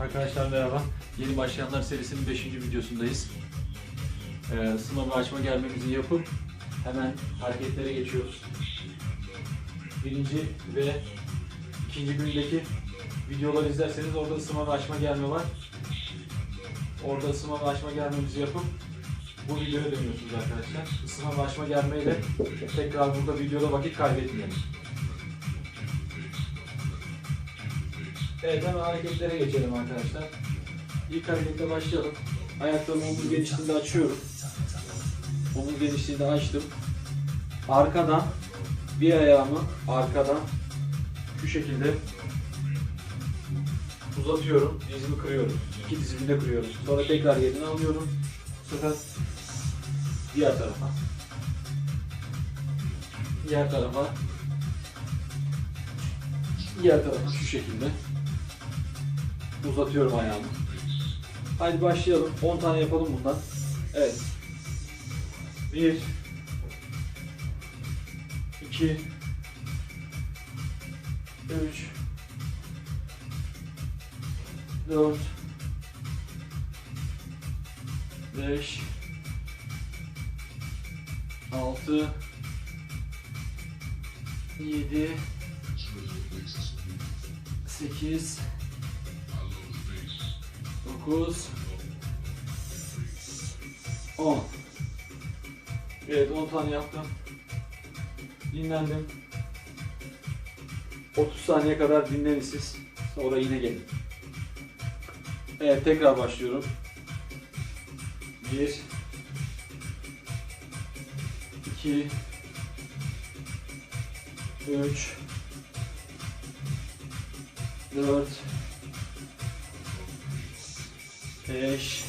Arkadaşlar merhaba. Yeni Başlayanlar serisinin 5. videosundayız. Ee, sınavı açma gelmemizi yapıp hemen hareketlere geçiyoruz. Birinci ve ikinci gündeki videoları izlerseniz orada ısınma ve açma gelme var. Orada ısınma ve açma gelmemizi yapıp bu videoya dönüyorsunuz arkadaşlar. Isınma ve açma gelmeyle tekrar burada videoda vakit kaybetmeyelim. Evet hemen hareketlere geçelim arkadaşlar. İlk hareketle başlayalım. Ayaklarımı omuz genişliğinde açıyorum. Omuz genişliğinde açtım. Arkadan bir ayağımı arkadan şu şekilde uzatıyorum. Dizimi kırıyorum. İki dizimi de kırıyorum. Sonra tekrar yerine alıyorum. Bu sefer diğer tarafa. Diğer tarafa. Diğer tarafa şu şekilde uzatıyorum ayağımı. Haydi başlayalım. 10 tane yapalım bundan. Evet. 1 2 3 4 5 6 7 8 9 10 Evet 10 tane yaptım. Dinlendim. 30 saniye kadar dinlenin siz. Sonra yine gelin. Evet tekrar başlıyorum. 1 2 3 4 5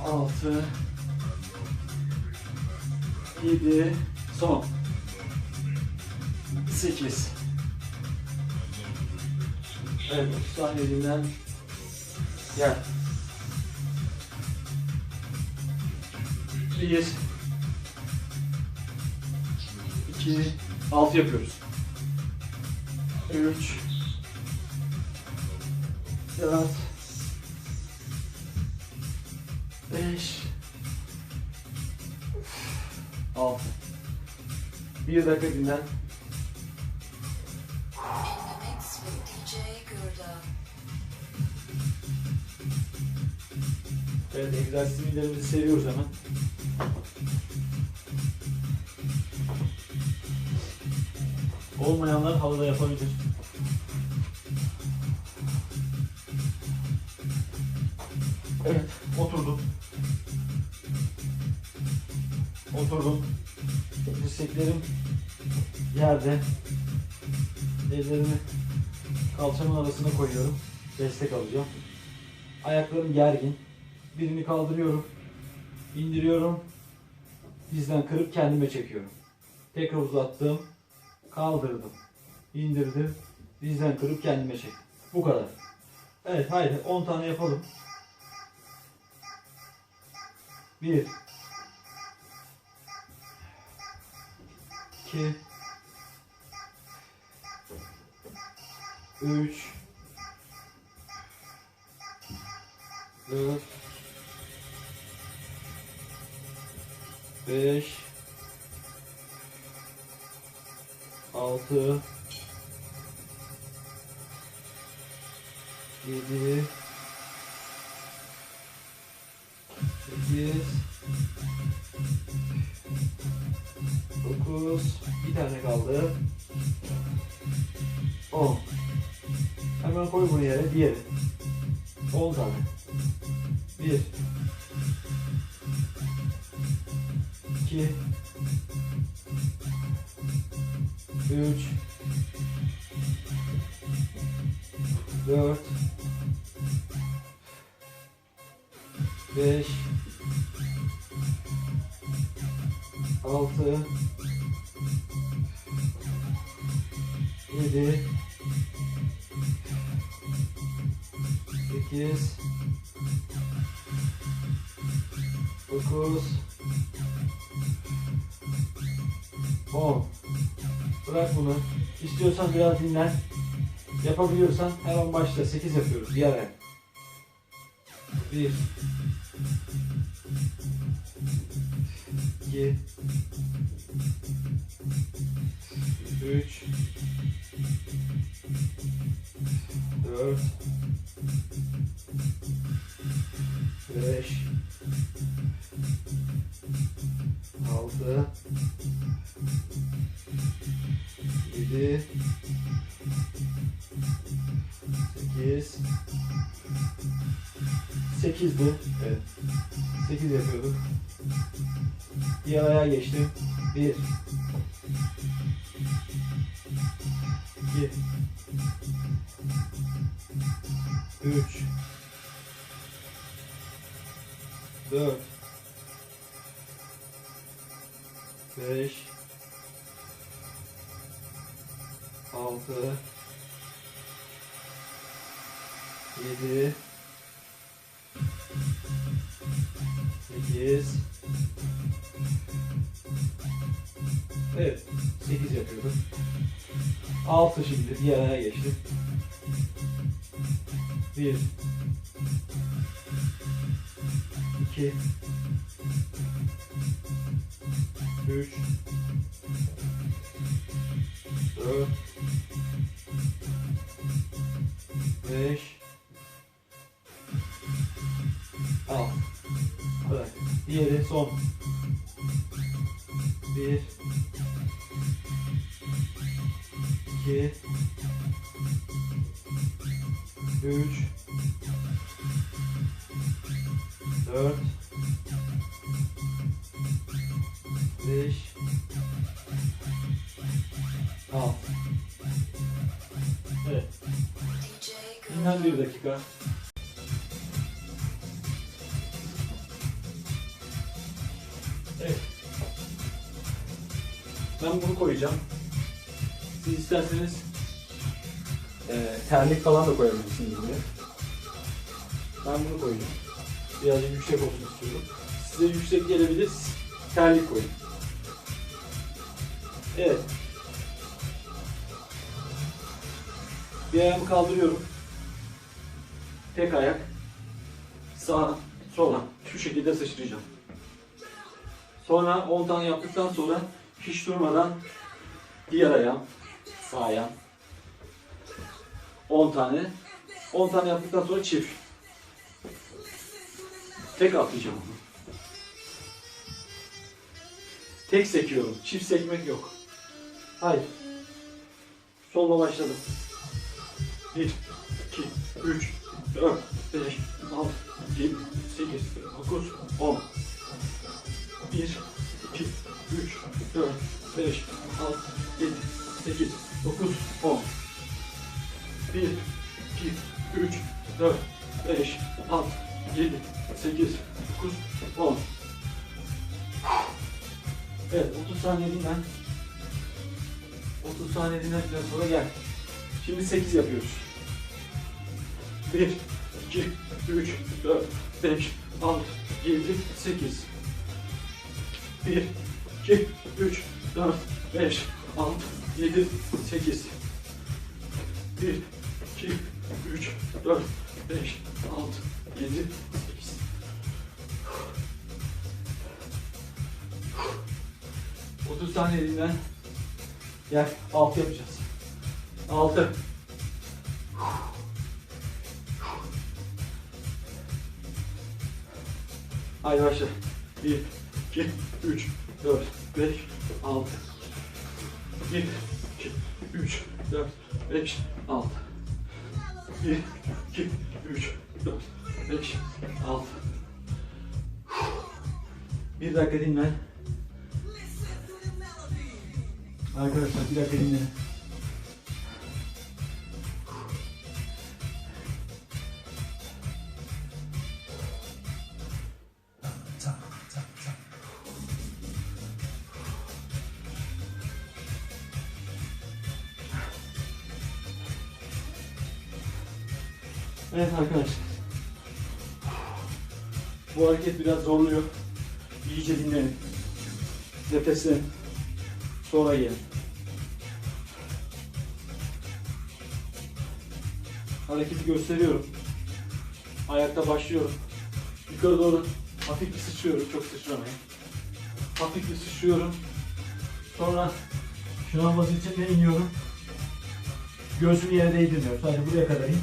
6 7 son. 8 Evet 30 saniye dinlen Gel. 1 2 6 yapıyoruz. 3 4 5 6 Bir dakika dinlen. Evet egzersizlerimizi seviyoruz hemen. Olmayanlar halıda yapabilir. Oturdum. Dirseklerim yerde. Ellerimi kalçamın arasına koyuyorum. Destek alacağım. Ayaklarım gergin. Birini kaldırıyorum. indiriyorum. Dizden kırıp kendime çekiyorum. Tekrar uzattım. Kaldırdım. indirdim. Dizden kırıp kendime çektim. Bu kadar. Evet haydi 10 tane yapalım. 1 2 3 4 5 6 7 8 9 Bir tane kaldı. 10 Hemen koy bunu yere diğeri 10 tane 1 10 Bırak bunu. İstiyorsan biraz dinlen. Yapabiliyorsan hemen başla. 8 yapıyoruz. Diğer ayak. 1 2 3 4 5 7 8 8'di. Evet. 8 yapıyorduk. Diğer ayağa geçtim. 1 2 3 4 5 1 2 3 4 5 Al. Bırak. Diğeri son. Evet. Ben bunu koyacağım. Siz isterseniz e, terlik falan da koyabilirsiniz buraya. Ben bunu koyacağım. Birazcık yüksek olsun istiyorum. Size yüksek gelebilir. Terlik koyun. Evet. Bir ayağımı kaldırıyorum. Tek ayak. Sağa, sola. Şu şekilde sıçrayacağım. Sonra 10 tane yaptıktan sonra hiç durmadan diğer ayağım. Sağ ayağım. 10 tane. 10 tane yaptıktan sonra çift. Tek atlayacağım onu. Tek sekiyorum. Çift sekmek yok. Haydi. Solla başladım. 1, 2, 3, 4, 5, 6, 7, 8, 9, 10. 1, 2, 3, 4, 5, 6, 7, 8, 9, 10. 1, 2, 3, 4, 5, 6, 7, 8, 9, 10. Evet 30 saniye dinlen. 30 saniye dinlendikten sonra gel. Şimdi 8 yapıyoruz. 1, 2, 3, 4, 5, 6, 7, 8. 1, 2, 3, 4, 5, 6, 7, 8. 1, 2, 3, 4, 5, 6, 7, 8. Otuz saniye dinlen. Gel, 6 yapacağız. 6. Haydi başla. 1, 2, 3, 4, 5, 6. 1, 2, 3, 4, 5, 6. 1, 2, 3, 4, 5, 6. Bir dakika dinlen. Arkadaşlar bir dakika dinleyin. Hareket biraz zorluyor. İyice dinlenin. Nefeslenin. Sonra gelin. hareketi gösteriyorum. Ayakta başlıyorum. Yukarı doğru hafif bir sıçrıyorum. Çok sıçramayın. Hafif bir sıçrıyorum. Sonra şınav vaziyetine iniyorum. Göğsümü yere değdirmiyorum. Sadece buraya kadar in.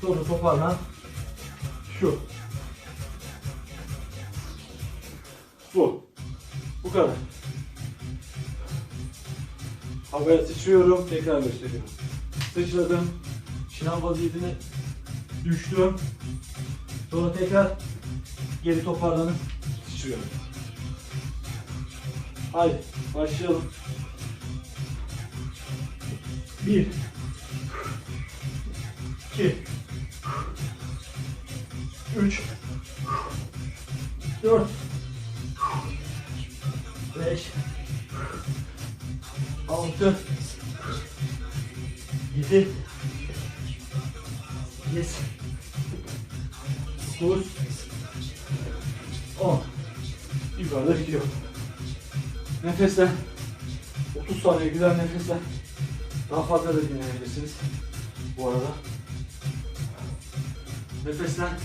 Sonra toparlan. Şu. Bu. Bu kadar. Havaya sıçrıyorum. Tekrar gösteriyorum. Sıçradım. Şınav vaziyetine düştüm. Sonra tekrar geri toparlanıp sıçrıyorum. Haydi başlayalım. Bir. İki. Üç. Dört. Beş. Altı. Yedi. Sekiz. Dokuz. On. Yukarıda gidiyor. Nefesle. 30 saniye güzel nefesle. Daha fazla da dinleyebilirsiniz. Bu arada. Nefeslen.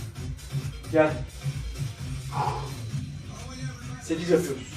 Gel. 8 yapıyoruz.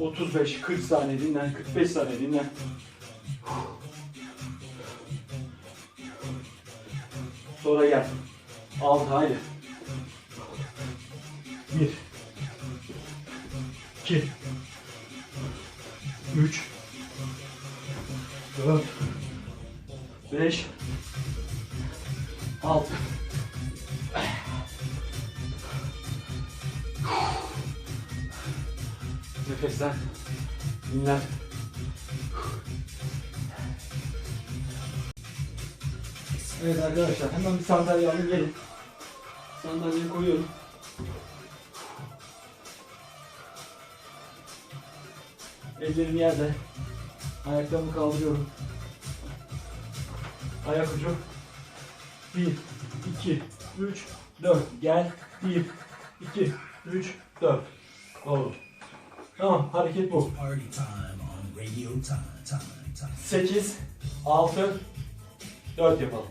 35, 40 saniye dinlen, 45 saniye dinlen. Sonra gel. 6 haydi. 1 2 3 4 5 6 Nefeslen. Dinlen. Evet arkadaşlar hemen bir sandalye alın gelin. Sandalyeyi koyuyorum. Ellerim yerde. Ayaklarımı kaldırıyorum. Ayak ucu. 1, 2, 3, 4. Gel. 1, 2, 3, 4. Doğru. Tamam hareket bu. Party time on radio time, time, time. 8, 6, 4 yapalım.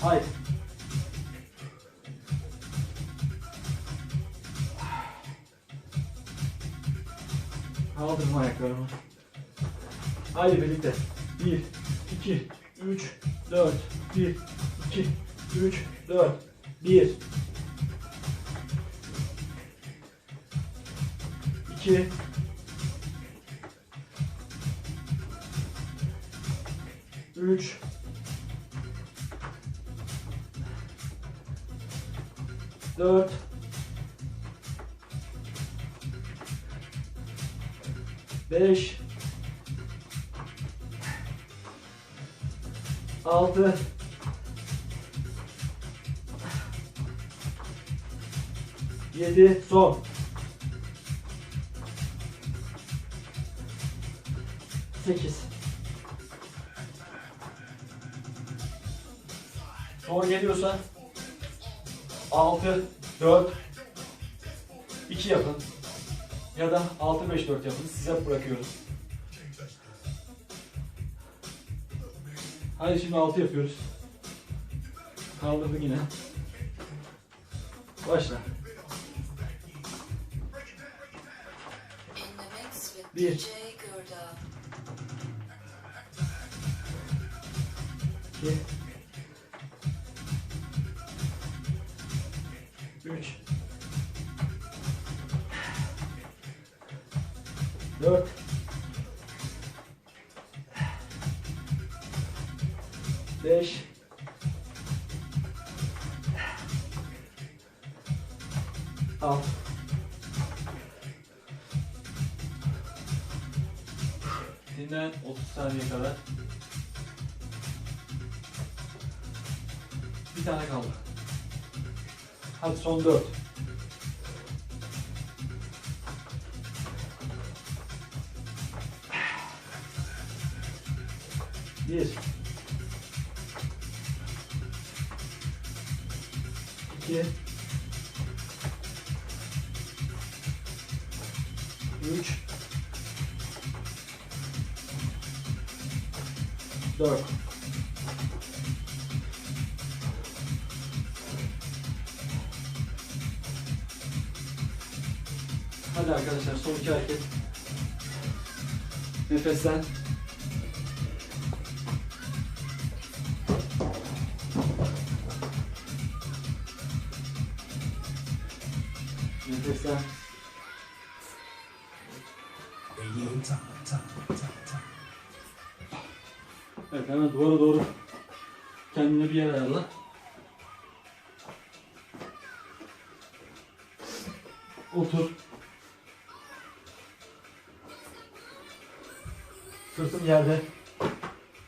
Haydi. Kaldırma ayaklarımı. Haydi birlikte. 1, 2, 3, 4, 1, 2, 3, 4, 1, 2, Üç. Dört. Beş. Altı. Yedi. Son. 8. Zor geliyorsa 6, 4, 2 yapın. Ya da 6, 5, 4 yapın. Size bırakıyoruz. Hadi şimdi 6 yapıyoruz. Kaldırdın yine. Başla. 1 2 3 4 5 6 Dinlen 30 saniye kadar. Bir tane kaldı. Hadi son 4. Bir. İki. Üç. Dört. Hadi arkadaşlar son iki hareket. Time, time. Evet hemen duvara doğru kendine bir yer ayarla. Otur. Sırtım yerde.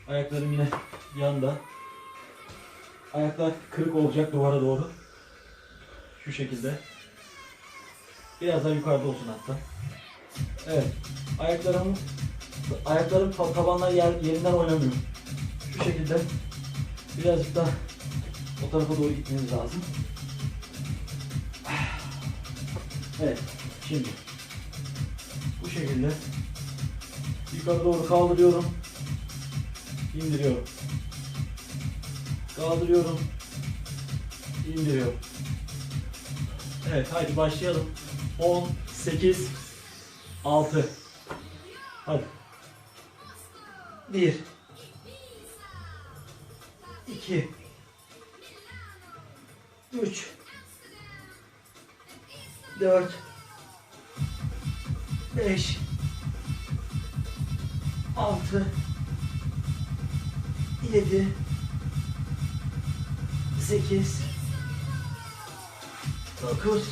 Ayaklarım yine yanda. Ayaklar kırık olacak duvara doğru. Şu şekilde. Biraz daha yukarıda olsun hatta. Evet. Ayaklarım ayaklarım ta- tabanlar yer, yerinden oynamıyor. Şu şekilde birazcık daha o tarafa doğru gitmeniz lazım. Evet. Şimdi bu şekilde yukarı doğru kaldırıyorum. indiriyorum. Kaldırıyorum. indiriyorum. Evet haydi başlayalım. 10, 8, 6. Hadi. 1 2 3 4 5 6 7 8 9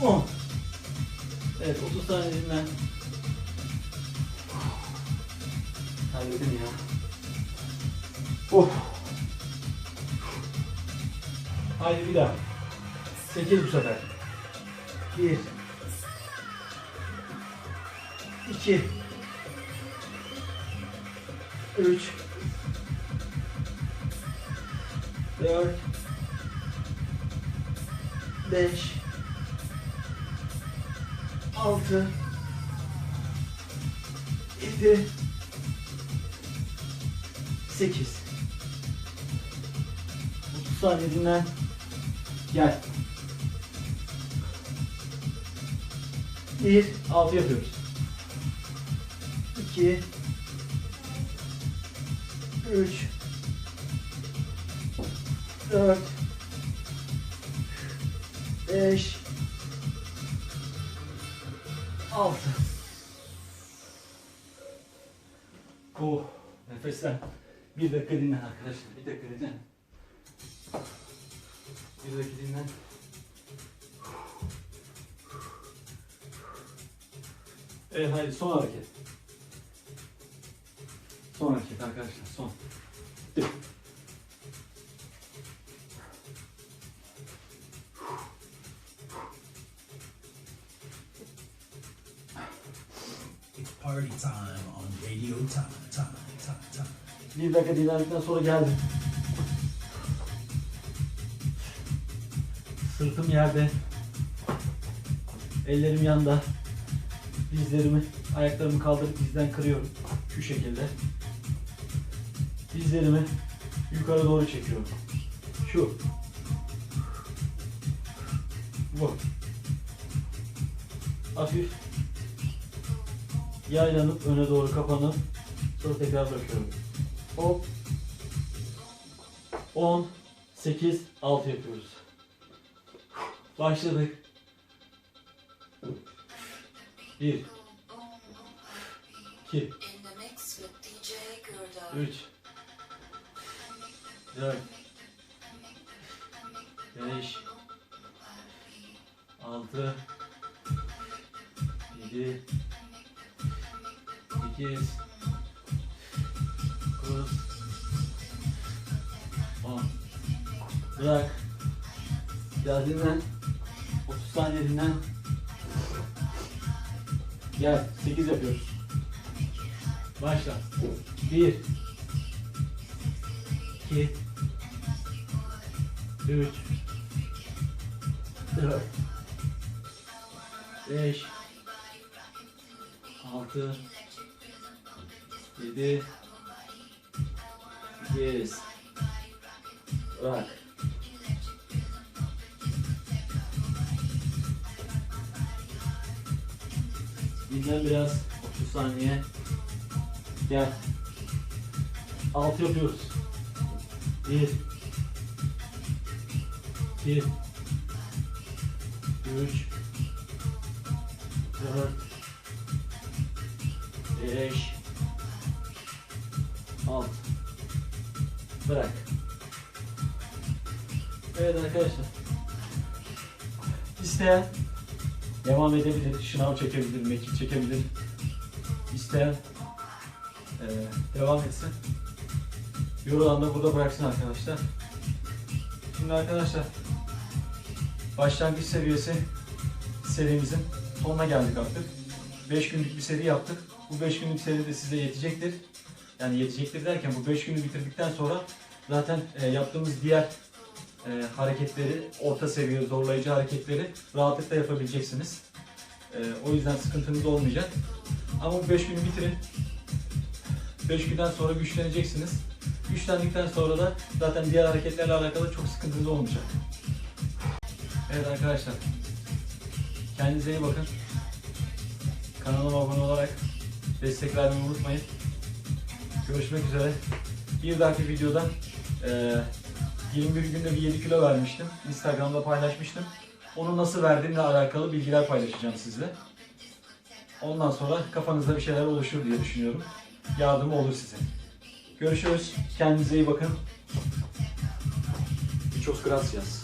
10 Evet 30 saniye dinlen. Halledin ya. Of. Haydi bir daha. 8 bu sefer. 1 2 3 4 5 6 7 8 30 saniye dinlen. Gel. 1 6 yapıyoruz. 2 3 4 5 6 Oh, nefeslen. Bir dakika dinlen arkadaşlar. Bir dakika dinlen. Bir dakika dinlen. Evet haydi son hareket. Son hareket arkadaşlar son. It's party time on radio time, time, time, time. Bir dakika dinlendikten sonra geldim. Sırtım yerde. Ellerim yanda. Dizlerimi, ayaklarımı kaldırıp dizden kırıyorum. Şu şekilde. Dizlerimi yukarı doğru çekiyorum. Şu. Bu. Hafif yaylanıp öne doğru kapanıp sonra tekrar bırakıyorum. Hop. 10, 8, 6 yapıyoruz. Başladık. 1, 2, In the mix with DJ Gurda. 3, 4, 5, 6, 7, 8 9 10 Bırak. Biraz dinlen. 30 saniye dinlen. Gel. 8 yapıyoruz. Başla. 1 2 3 4 5 6 7 8 Bırak. Dinlen biraz. 30 saniye. Gel. 6 yapıyoruz. 1 2 3 4 5 6 Bırak. Evet arkadaşlar. İsteyen devam edebilir, şınav çekebilir, mekik çekebilir. İsteyen eee, devam etsin. Yorulan da burada bıraksın arkadaşlar. Şimdi arkadaşlar başlangıç seviyesi serimizin sonuna geldik artık. 5 günlük bir seri yaptık. Bu 5 günlük seri de size yetecektir. Yani yetecektir derken bu 5 günü bitirdikten sonra zaten e, yaptığımız diğer e, hareketleri, orta seviye zorlayıcı hareketleri rahatlıkla yapabileceksiniz. E, o yüzden sıkıntınız olmayacak. Ama bu 5 günü bitirin. 5 günden sonra güçleneceksiniz. Güçlendikten sonra da zaten diğer hareketlerle alakalı çok sıkıntınız olmayacak. Evet arkadaşlar. Kendinize iyi bakın. Kanalıma abone olarak destek vermeyi unutmayın. Görüşmek üzere. Bir dahaki videoda eee 21 günde bir 7 kilo vermiştim. Instagram'da paylaşmıştım. Onu nasıl verdiğimle alakalı bilgiler paylaşacağım sizle. Ondan sonra kafanızda bir şeyler oluşur diye düşünüyorum. Yardımı olur size. Görüşürüz. Kendinize iyi bakın. Muchos gracias.